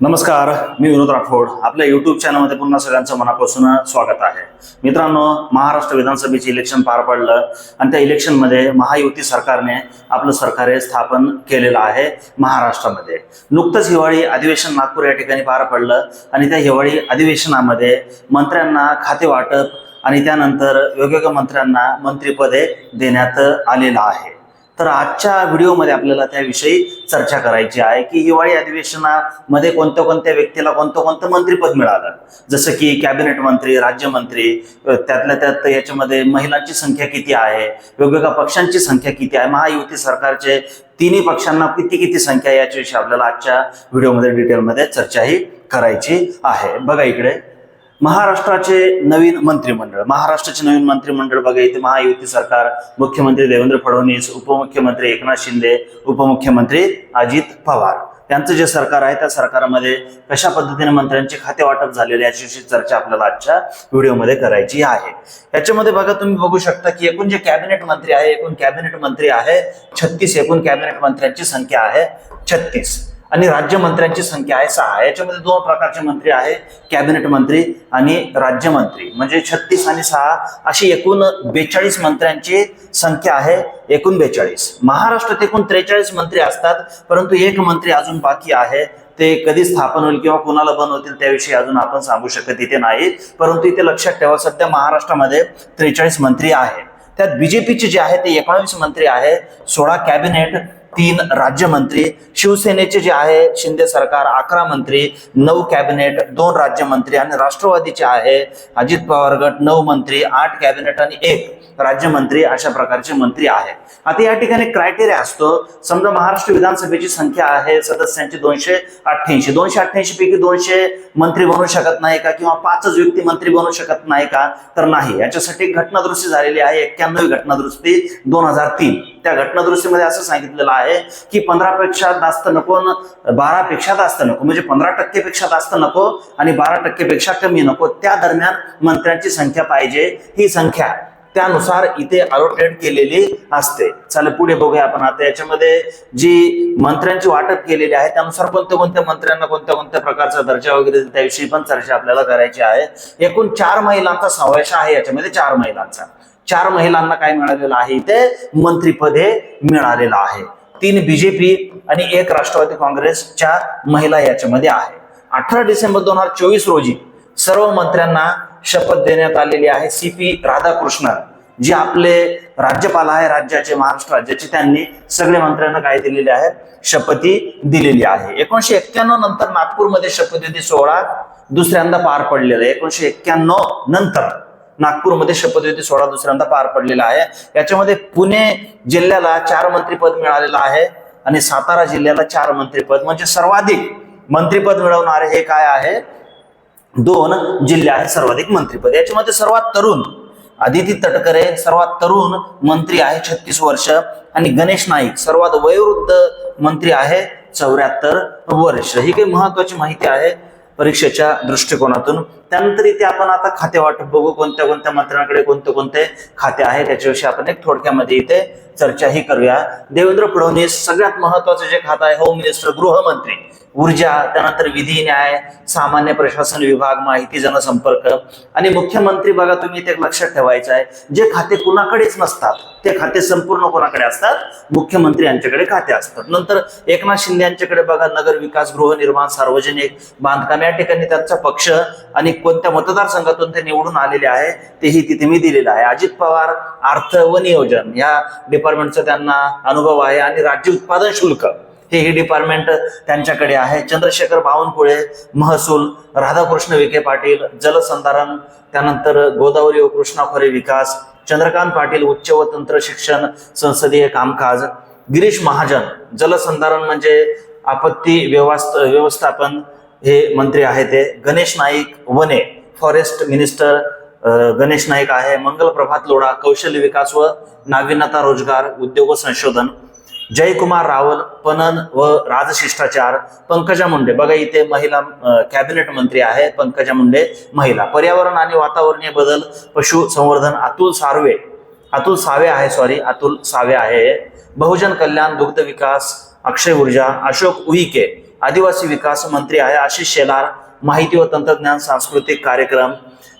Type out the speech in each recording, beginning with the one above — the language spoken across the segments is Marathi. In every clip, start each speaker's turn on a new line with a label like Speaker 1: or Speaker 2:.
Speaker 1: नमस्कार मी विनोद राठोड. आपल्या युट्यूब चॅनलमध्ये पुन्हा सगळ्यांचं मनापासून स्वागत आहे. मित्रांनो महाराष्ट्र विधानसभेचे इलेक्शन पार पडलं आणि त्या इलेक्शनमध्ये महायुती सरकारने आपलं सरकार हे स्थापन केलेलं आहे महाराष्ट्रामध्ये. नुकतंच हिवाळी अधिवेशन नागपूर या ठिकाणी पार पडलं आणि त्या हिवाळी अधिवेशनामध्ये मंत्र्यांना खाते वाटप आणि त्यानंतर वेगवेगळ्या मंत्र्यांना मंत्रिपदे देण्यात आलेलं आहे. तर आजच्या व्हिडिओमध्ये आपल्याला त्याविषयी चर्चा करायची आहे की हिवाळी अधिवेशनामध्ये कोणत्या कोणत्या व्यक्तीला कोणतं कोणतं मंत्रीपद मिळालं? जसं की कॅबिनेट मंत्री राज्यमंत्री त्यातल्या त्यात याच्यामध्ये महिलांची संख्या किती आहे? वेगवेगळ्या पक्षांची संख्या किती आहे? महायुती सरकारचे तिन्ही पक्षांना किती किती संख्या आहे याच्याविषयी आपल्याला आजच्या व्हिडिओमध्ये डिटेलमध्ये चर्चाही करायची आहे. बघा इकडे. महाराष्ट्राचे नवीन मंत्रिमंडळ. महाराष्ट्राचे नवीन मंत्रिमंडळ बघा इथे महायुती सरकार मुख्यमंत्री देवेंद्र फडणवीस उपमुख्यमंत्री एकनाथ शिंदे उपमुख्यमंत्री अजित पवार. यांचं जे सरकार आहे त्या सरकारमध्ये कशा पद्धतीने मंत्र्यांचे खाते वाटप झालेले याच्याविषयी चर्चा आपल्याला आजच्या व्हिडिओमध्ये करायची आहे. याच्यामध्ये बघा तुम्ही बघू शकता की एकूण जे कॅबिनेट मंत्री आहे एकूण कॅबिनेट मंत्री आहे छत्तीस एकूण कॅबिनेट मंत्र्यांची संख्या आहे छत्तीस. आणि राज्यमंत्र्यांची संख्या आहे सहा. याच्यामध्ये दोन प्रकारचे मंत्री आहे कॅबिनेट मंत्री आणि राज्यमंत्री म्हणजे छत्तीस आणि सहा अशी एकूण बेचाळीस मंत्र्यांची संख्या आहे. एकूण बेचाळीस. महाराष्ट्रात एकूण त्रेचाळीस मंत्री असतात परंतु एक मंत्री अजून बाकी आहे. ते कधी स्थापन होईल किंवा कुणाला बनवतील त्याविषयी अजून आपण सांगू शकत इथे नाही. परंतु इथे लक्षात ठेवा सध्या महाराष्ट्रामध्ये त्रेचाळीस मंत्री आहे त्यात बीजेपीचे जे आहे ते एकोणावीस मंत्री आहे सोळा कॅबिनेट तीन राज्यमंत्री शिवसेनेचे जे आहे शिंदे सरकार अकरा मंत्री नऊ कॅबिनेट दोन राज्यमंत्री आणि राष्ट्रवादीचे आहे अजित पवार गट नऊ मंत्री आठ कॅबिनेट आणि एक राज्यमंत्री अशा प्रकारचे मंत्री आहे. आता या ठिकाणी क्रायटेरिया असतो समजा महाराष्ट्र विधानसभेची संख्या आहे सदस्यांची दोनशे अठ्ठ्याऐंशी. दोनशे अठ्ठ्याऐंशी पैकी दोनशे मंत्री बनू शकत नाही का किंवा पाचच व्यक्ती मंत्री बनू शकत नाही का? तर नाही. याच्यासाठी घटनादृष्टी घटनादुरुस्ती झालेली आहे एक्क्याण्णव घटनादुरुस्ती दोन हजार तीन. त्या घटनादुरुस्तीमध्ये असं सांगितलेलं आहे की पंधरा पेक्षा जास्त नको बारा पेक्षा जास्त नको म्हणजे पंधरा टक्केपेक्षा जास्त नको आणि बारा टक्केपेक्षा कमी नको त्या दरम्यान मंत्र्यांची संख्या पाहिजे. ही संख्या त्यानुसार इथे अलॉटेड केलेली असते. चला पुढे बघूया आपण आता. याच्यामध्ये जी मंत्र्यांची वाटप केलेली आहे त्यानुसार कोणत्या कोणत्या मंत्र्यांना कोणत्या कोणत्या प्रकारचा दर्जा वगैरे त्याविषयी पण चर्चा आपल्याला करायची आहे. एकूण चार महिलांचा समावेश आहे याच्यामध्ये चार महिलांचा. चार महिलांना काय मिळालेलं आहे? इथे मंत्रीपदे मिळालेलं आहे. तीन बीजेपी आणि एक राष्ट्रवादी काँग्रेसच्या महिला याच्यामध्ये आहे. अठरा डिसेंबर दोन हजार चोवीस रोजी सर्व मंत्र्यांना शपथ देण्यात आलेली आहे सी पी राधाकृष्णन जे आपले राज्यपाल आहे राज्याचे महाराष्ट्र राज्याचे त्यांनी सगळे मंत्र्यांना काय दिलेले आहे? शपथी दिलेली आहे. एकोणीशे एक्क्याण्णव नंतर नागपूरमध्ये शपथविधी सोहळा दुसऱ्यांदा पार पडलेला आहे. एकोणीशे एक्क्याण्णव नंतर नागपूरमध्ये शपथविधी सोहळा दुसऱ्यांदा पार पडलेला आहे. याच्यामध्ये पुणे जिल्ह्याला चार मंत्रीपद मिळालेलं आहे आणि सातारा जिल्ह्याला चार मंत्रीपद. म्हणजे सर्वाधिक मंत्रीपद मिळवणारे हे काय आहे? दोन जिल्हे आहेत सर्वाधिक मंत्रीपद. याच्यामध्ये सर्वात तरुण आदिती तटकरे सर्वात तरुण मंत्री आहे छत्तीस वर्ष आणि गणेश नाईक सर्वात वयोवृद्ध मंत्री आहे चौऱ्याहत्तर वर्ष. ही काही महत्वाची माहिती आहे परीक्षेच्या दृष्टिकोनातून. त्यानंतर इथे आपण आता खाते वाटप बघू कोणत्या कोणत्या मंत्र्यांकडे कोणते कोणते खाते आहे त्याच्याविषयी आपण एक थोडक्यामध्ये इथे चर्चाही करूया. देवेंद्र फडणवीस सगळ्यात महत्वाचं जे खातं आहे होम मिनिस्टर गृहमंत्री. ऊर्जा त्यानंतर विधी न्याय सामान्य प्रशासन विभाग माहिती जनसंपर्क. आणि मुख्यमंत्री बघा तुम्ही इथे लक्षात ठेवायचं आहे. जे खाते कुणाकडेच नसतात ते खाते संपूर्ण कोणाकडे असतात? मुख्यमंत्री यांच्याकडे खाते असतात. नंतर एकनाथ शिंदे यांच्याकडे बघा नगर विकास गृहनिर्माण सार्वजनिक बांधकाम या ठिकाणी त्यांचा पक्ष आणि कोणत्या मतदारसंघातून ते निवडून आलेले आहे तेही तिथे मी दिलेलं आहे. अजित पवार अर्थ व नियोजन या डिपार्टमेंटचा त्यांना अनुभव आहे. आणि राज्य उत्पादन शुल्क. हे हे डिपार्टमेंट त्यांच्याकडे आहे. चंद्रशेखर बावनकुळे महसूल राधाकृष्ण विखे पाटील जलसंधारण त्यानंतर गोदावरी व कृष्णा खोरे विकास चंद्रकांत पाटील उच्च व तंत्र शिक्षण संसदीय कामकाज गिरीश महाजन जलसंधारण म्हणजे आपत्ती व्यवस्थ व्यवस्थापन हे मंत्री आहे ते. गणेश नाईक वने फॉरेस्ट मिनिस्टर गणेश नाईक आहे. मंगल प्रभात लोढा कौशल्य विकास व नाविन्यता रोजगार उद्योग व संशोधन. जयकुमार रावल पणन व राजशिष्टाचार पंकजा मुंडे. बघा इथे महिला कॅबिनेट मंत्री आहे पंकजा मुंडे महिला. पर्यावरण आणि वातावरणीय बदल पशु संवर्धन अतुल सार्वे अतुल सावे आहे सॉरी अतुल सावे आहे. बहुजन कल्याण दुग्ध विकास अक्षय ऊर्जा अशोक उईके. आदिवासी विकास मंत्री आहे आशिष शेलार माहिती व तंत्रज्ञान सांस्कृतिक कार्यक्रम.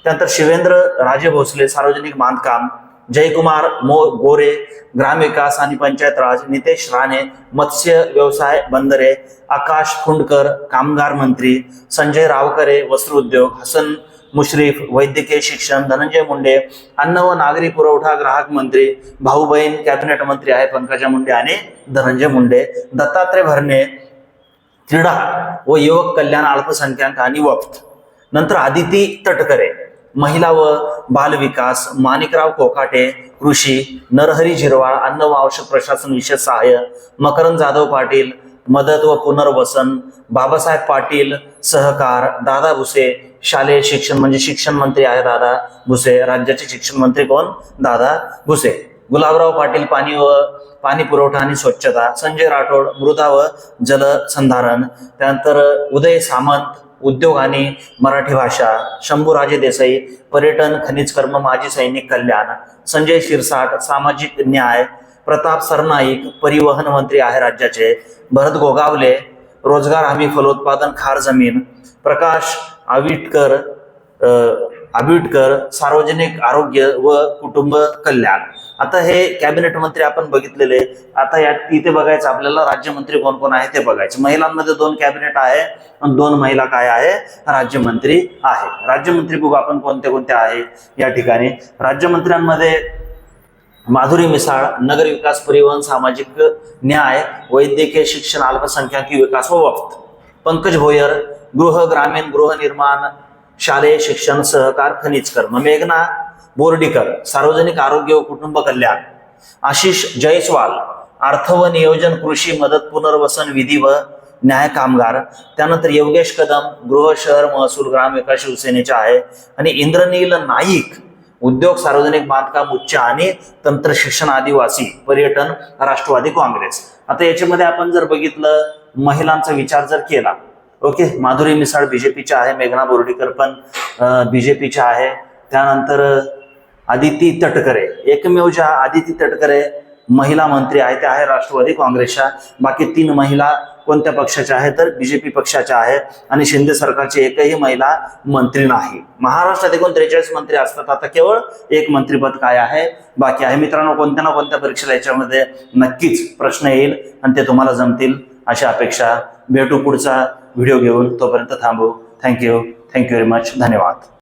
Speaker 1: त्यानंतर शिवेंद्र राजे भोसले सार्वजनिक बांधकाम. जयकुमार मो गोरे ग्रामविकास आणि पंचायत राज नितेश राणे मत्स्य व्यवसाय बंदरे आकाश खुंडकर कामगार मंत्री संजय रावकरे वस्त्रोद्योग हसन मुश्रीफ वैद्यकीय शिक्षण धनंजय मुंडे अन्न व नागरी पुरवठा ग्राहक मंत्री भाऊ बहीण कॅबिनेट मंत्री आहे पंकजा मुंडे आणि धनंजय मुंडे दत्तात्रय भरणे क्रीडा व युवक कल्याण अल्पसंख्याक आणि वक्त. नंतर आदिती तटकरे. महिला व बालविकास माणिकराव कोकाटे कृषी नरहरी झिरवाळ अन्न व औषध प्रशासन विशेष सहाय्य मकरंद जाधव पाटील मदत व पुनर्वसन बाबासाहेब पाटील सहकार दादा भुसे शालेय शिक्षण म्हणजे शिक्षण मंत्री आहे दादा भुसे राज्याचे शिक्षण मंत्री कोण? दादा भुसे. गुलाबराव पाटील पाणी व पाणी पुरवठा आणि स्वच्छता संजय राठोड मृदा व जलसंधारण त्यानंतर उदय सामंत उद्योग आणि मराठी भाषा शंभूराजे देसाई पर्यटन खनिज कर्म माजी सैनिक कल्याण संजय शिरसाट सामाजिक न्याय प्रताप सरनाईक परिवहन मंत्री आहे राज्याचे भरत गोगावले रोजगार हमी फलोत्पादन खार जमीन प्रकाश आविटकर आबिटकर सार्वजनिक आरोग्य व कुटुंब कल्याण. आता हे कॅबिनेट मंत्री आपण बघितलेले. आता या इथे बघायचं आपल्याला राज्यमंत्री कोण कोण आहे ते बघायचं. महिलांमध्ये दोन कॅबिनेट आहे आणि दोन महिला काय आहे? राज्यमंत्री आहे. राज्यमंत्री बघू आपण कोणते कोणते आहे या ठिकाणी. राज्यमंत्र्यांमध्ये माधुरी मिसाळ नगर विकास परिवहन सामाजिक न्याय वैद्यकीय शिक्षण अल्पसंख्याकी विकास व वक्त. पंकज भोयर गृह ग्रामीण गृहनिर्माण शालेय शिक्षण सहकार खनिज कर्म मेघना बोर्डीकर सार्वजनिक आरोग्य व कुटुंब कल्याण आशिष जयस्वाल अर्थ व नियोजन कृषी मदत पुनर्वसन विधी व न्याय कामगार त्यानंतर योगेश कदम गृह शहर महसूल ग्रामविकास शिवसेनेचे आहे आणि इंद्रनील नाईक उद्योग सार्वजनिक बांधकाम उच्च आणि तंत्र शिक्षण आदिवासी पर्यटन राष्ट्रवादी काँग्रेस. आता याच्यामध्ये आपण जर बघितलं महिलांचा विचार जर केला ओके माधुरी मिसाळ बीजेपीच्या आहे मेघना बोर्डीकर पण बीजेपीच्या आहे. त्यानंतर आदिती तटकरे एकमेव ज्या आदिती तटकरे महिला मंत्री आहे त्या आहे राष्ट्रवादी काँग्रेसच्या. बाकी तीन महिला कोणत्या पक्षाच्या आहेत तर बीजेपी पक्षाच्या आहेत आणि शिंदे सरकारची एकही महिला मंत्री नाही. महाराष्ट्रात एकूण त्रेचाळीस मंत्री असतात. आता केवळ एक मंत्रीपद काय आहे? बाकी आहे. मित्रांनो कोणत्या ना कोणत्या परीक्षेला याच्यामध्ये नक्कीच प्रश्न येईल आणि ते तुम्हाला जमतील अशी अपेक्षा भेटू पुढचा व्हिडिओ घेऊन. तोपर्यंत थांबू. थँक्यू थँक्यू व्हेरी मच धन्यवाद.